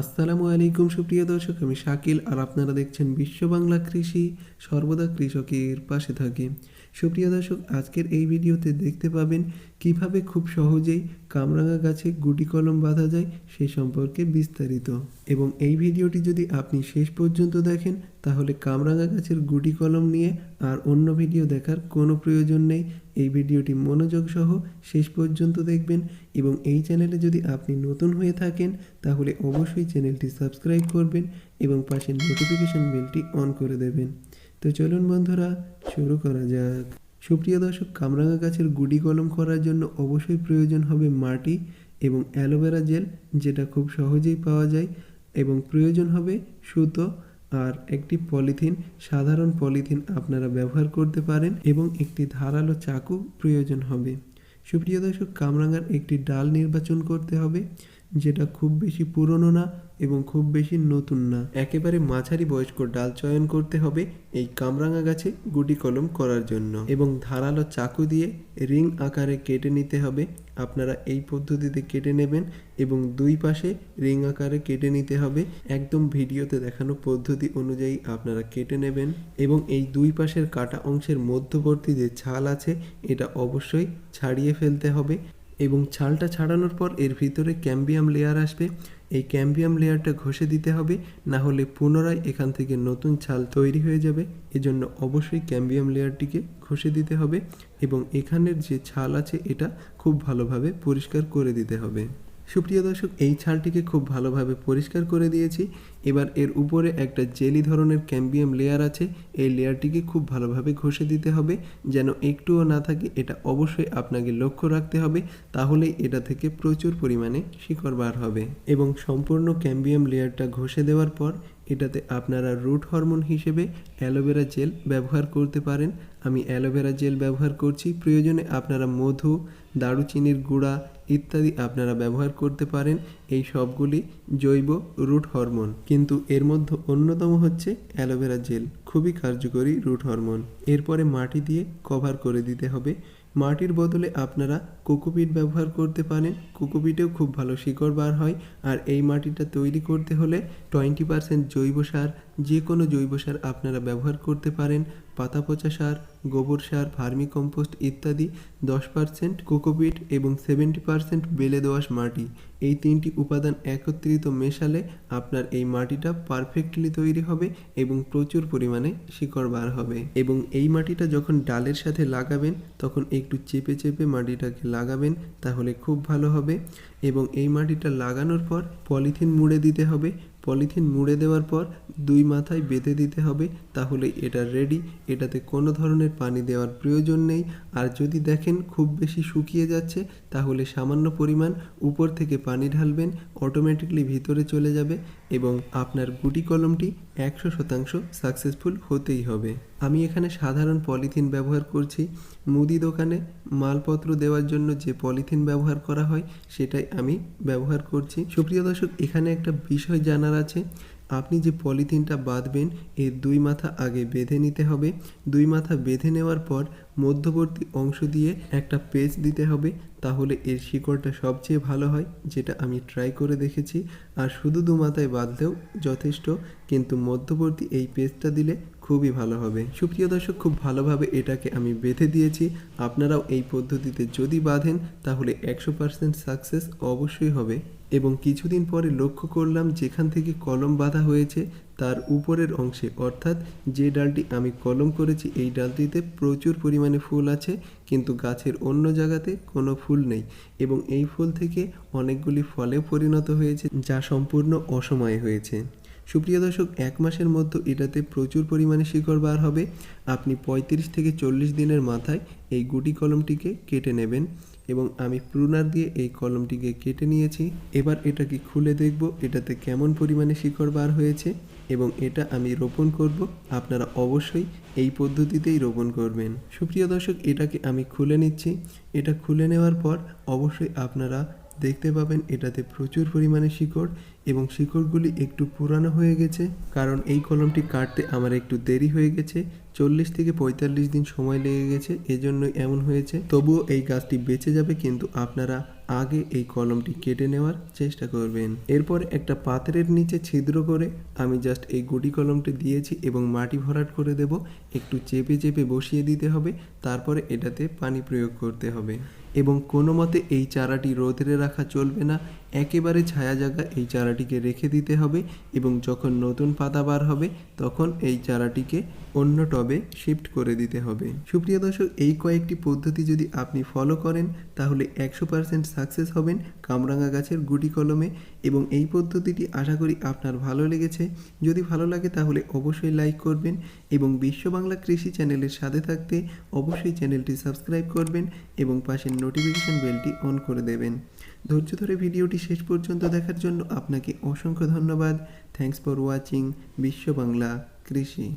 আসসালামু আলাইকুম সুপ্রিয় দর্শক, আমি শাকিল আর আপনারা দেখছেন বিশ্ব বাংলা কৃষি, সর্বদা কৃষকের পাশে থাকে। সুপ্রিয় দর্শক, আজকের এই ভিডিওতে দেখতে পাবেন কীভাবে খুব সহজেই কামরাঙা গাছে গুটি কলম বাঁধা যায় সে সম্পর্কে বিস্তারিত। এবং এই ভিডিওটি যদি আপনি শেষ পর্যন্ত দেখেন, তাহলে কামরাঙা গাছের গুটি কলম নিয়ে আর অন্য ভিডিও দেখার কোনো প্রয়োজন নেই। এই ভিডিওটি মনোযোগ সহ শেষ পর্যন্ত দেখবেন এবং এই চ্যানেলে যদি আপনি নতুন হয়ে থাকেন, তাহলে অবশ্যই চ্যানেলটি সাবস্ক্রাইব করবেন এবং পাশের নোটিফিকেশন বেলটি অন করে দেবেন। তো চলুন বন্ধুরা, শুরু করা যাক। সুপ্রিয় দর্শক কামরাঙা গাছের গুটি কলম করার জন্য অবশ্যই প্রয়োজন হবে মাটি এবং অ্যালোভেরা জেল, যেটা খুব সহজেই পাওয়া যায়, এবং প্রয়োজন হবে সুতো আর একটি পলিথিন, সাধারণ পলিথিন আপনারা ব্যবহার করতে পারেন, এবং একটি ধারালো চাকু প্রয়োজন হবে। সুপ্রিয় দর্শক কামরাঙার একটি ডাল নির্বাচন করতে হবে। যেটা খুব বেশি পুরনো না এবং খুব বেশি নতুন না। একেবারে মাঝারি বয়স্ক ডাল চয়ন করতে হবে এই কামরাঙা গাছে গুটি কলম করার জন্য এবং ধারালো চাকু দিয়ে রিং আকারে কেটে নিতে হবে। আপনারা এই পদ্ধতিতে কেটে নেবেন এবং দুই পাশে রিং আকারে কেটে নিতে হবে। একদম ভিডিওতে দেখানো পদ্ধতি অনুযায়ী আপনারা কেটে নেবেন এবং এই দুই পাশের কাটা অংশের মধ্যবর্তী যে ছাল আছে, এটা অবশ্যই ছাড়িয়ে ফেলতে হবে। এবং ছালটা ছাড়ানোর পর এর ভিতরে ক্যাম্বিয়াম লেয়ার আসবে। এই ক্যাম্বিয়াম লেয়ারটা ঘষে দিতে হবে, না হলে পুনরায় এখান থেকে নতুন ছাল তৈরি হয়ে যাবে। এজন্য অবশ্যই ক্যাম্বিয়াম লেয়ারটিকে ঘষে দিতে হবে এবং এখানের যে ছাল আছে, এটা খুব ভালোভাবে পরিষ্কার করে দিতে হবে। সুপ্রিয় দর্শক, এই ছালটিকে খুব ভালোভাবে পরিষ্কার করে দিয়েছি। এবার এর উপরে একটা জেলি ধরনের ক্যাম্বিয়াম লেয়ার আছে। এই লেয়ারটিকে খুব ভালোভাবে ঘষে দিতে হবে। যেন একটুও না থাকে, এটা অবশ্যই আপনাকে লক্ষ্য রাখতে হবে। তাহলে এটা থেকে প্রচুর পরিমাণে শিকড় বার হবে। এবং সম্পূর্ণ ক্যাম্বিয়াম লেয়ারটা ঘষে দেওয়ার পর এটাতে আপনারা রুট হরমোন হিসেবে অ্যালোভেরা জেল ব্যবহার করতে পারেন। আমি অ্যালোভেরা জেল ব্যবহার করছি। প্রয়োজনে আপনারা মধু, দারুচিনির গুঁড়া ইত্যাদি আপনারা ব্যবহার করতে পারেন। এই সবগুলি জৈব রুট হরমোন। কিন্তু এর মধ্যে অন্যতম হচ্ছে অ্যালোভেরা জেল। খুবই কার্যকরী রুট হরমোন। এরপরে মাটি দিয়ে কভার করে দিতে হবে। মাটির বদলে আপনারা কোকোপিট ব্যবহার করতে পারেন। কোকোপিটেও খুব ভালো শিকড় বার হয়। আর এই মাটিটা তৈরি করতে হলে টোয়েন্টি পার্সেন্ট জৈব সার যে কোনো জৈব সার আপনারা ব্যবহার করতে পারেন, পাতা পচা সার, গোবর সার, ভার্মি কম্পোস্ট ইত্যাদি দশ পার্সেন্ট, কোকোপিট এবং সেভেন্টি পার্সেন্ট বেলে দোআঁশ মাটি। এই তিনটি উপাদান একত্রিত মেশালে আপনার এই মাটিটা পারফেক্টলি তৈরি হবে এবং প্রচুর পরিমাণে শিকড় বার হবে। এবং এই মাটিটা যখন ডালের সাথে লাগাবেন, তখন একটু চেপে চেপে মাটিটাকে লাগাবেন, তাহলে খুব ভালো হবে। এবং এই মাটিটা লাগানোর পর পলিথিন মুড়ে দিতে হবে। পলিথিন মুড়ে দেওয়ার পর দুই মাথায় বেঁধে দিতে হবে, তাহলে এটা রেডি এটাতে কোনো ধরনের পানি দেওয়ার প্রয়োজন নেই। আর যদি দেখেন খুব বেশি শুকিয়ে যাচ্ছে, তাহলে সামান্য পরিমাণ উপর থেকে পানি ঢালবেন অটোমেটিকলি ভিতরে চলে যাবে এবং আপনার গুটি কলমটি একশো শতাংশ সাকসেসফুল হতেই হবে। আমি এখানে সাধারণ পলিথিন ব্যবহার করছি। মুদি দোকানে মালপত্র দেওয়ার জন্য যে পলিথিন ব্যবহার করা হয়, সেটাই আমি ব্যবহার করছি। সুপ্রিয় দর্শক, এখানে একটা বিষয় জানার আছে। আপনি যে পলিথিনটা বাঁধবেন, এর দুই মাথা আগে বেঁধে নিতে হবে। দুই মাথা বেঁধে নেওয়ার পর মধ্যবর্তী অংশ দিয়ে একটা পেজ দিতে হবে, তাহলে এর শিকড়টা সবচেয়ে ভালো হয়, যেটা আমি ট্রাই করে দেখেছি। আর শুধু দু মাথায় বাঁধলেও যথেষ্ট, কিন্তু মধ্যবর্তী এই পেজটা দিলে খুবই ভালো হবে। সুপ্রিয় দর্শক, খুব ভালোভাবে এটাকে আমি বেঁধে দিয়েছি। আপনারাও এই পদ্ধতিতে যদি বাঁধেন, তাহলে একশো পার্সেন্ট সাকসেস অবশ্যই হবে। এবং কিছুদিন পরে লক্ষ্য করলাম যেখান থেকে কলম বাঁধা হয়েছে তার উপরের অংশে। অর্থাৎ যে ডালটি আমি কলম করেছি, এই ডালটিতে প্রচুর পরিমাণে ফুল আছে, কিন্তু গাছের অন্য জায়গাতে কোনো ফুল নেই এবং এই ফুল থেকে অনেকগুলি ফলে পরিণত হয়েছে, যা সম্পূর্ণ অসময়ে হয়েছে। সুপ্রিয় দর্শক, এক মাসের মধ্যে এটাতে প্রচুর পরিমাণে শিকড় বার হবে। আপনি পঁয়ত্রিশ থেকে চল্লিশ দিনের মাথায় এই গুটি কলমটিকে কেটে নেবেন। এবং আমি প্রুনার দিয়ে এই কলমটিকে কেটে নিয়েছি। এবার এটাকে খুলে দেখব, এটাতে কেমন পরিমাণে শিকড় বার হয়েছে এবং এটা আমি রোপণ করব। আপনারা অবশ্যই এই পদ্ধতিতেই রোপণ করবেন। সুপ্রিয় দর্শক, এটাকে আমি খুলে নিচ্ছি। এটা খুলে নেওয়ার পর অবশ্যই আপনারা দেখতে পাবেন এটাতে প্রচুর পরিমাণে শিকড় এবং শিকড়গুলি একটু পুরানো হয়ে গেছে, কারণ এই কলমটি কাটতে আমার একটু দেরি হয়ে গেছে। চল্লিশ থেকে পঁয়তাল্লিশ দিন সময় লেগে গেছে, এজন্যই এমন হয়েছে। তবুও এই গাছটি বেঁচে যাবে কিন্তু আপনারা আগে এই কলমটি কেটে নেওয়ার চেষ্টা করবেন। এরপর একটা পাত্রের নিচে ছিদ্র করে আমি জাস্ট এই গুটি কলমটি দিয়েছি এবং মাটি ভরাট করে দেব। একটু চেপে চেপে বসিয়ে দিতে হবে, তারপরে এটাতে পানি প্রয়োগ করতে হবে। এবং কোনো মতে এই চারাটি রোদ্রে রাখা চলবে না একেবারে ছায়া জায়গা এই চারাটিকে রেখে দিতে হবে এবং যখন নতুন পাতা বার হবে, তখন এই চারাটিকে অন্য টবে শিফট করে দিতে হবে। সুপ্রিয় দর্শক, এই কয়েকটি পদ্ধতি যদি আপনি ফলো করেন, তাহলে একশো পার্সেন্ট সাকসেস হবেন কামরাঙা গাছের গুটি কলমে এবং এই পদ্ধতিটি আশা করি আপনার ভালো লেগেছে। যদি ভালো লাগে, তাহলে অবশ্যই লাইক করবেন এবং বিশ্ব বাংলা কৃষি চ্যানেলের সাথে থাকতে অবশ্যই চ্যানেলটি সাবস্ক্রাইব করবেন এবং পাশের নোটিফিকেশন বেলটি অন করে দেবেন। ধৈর্য ধরে ভিডিওটি শেষ পর্যন্ত দেখার জন্য আপনাকে অসংখ্য ধন্যবাদ। থ্যাংকস ফর ওয়াচিং বিশ্ব বাংলা কৃষি।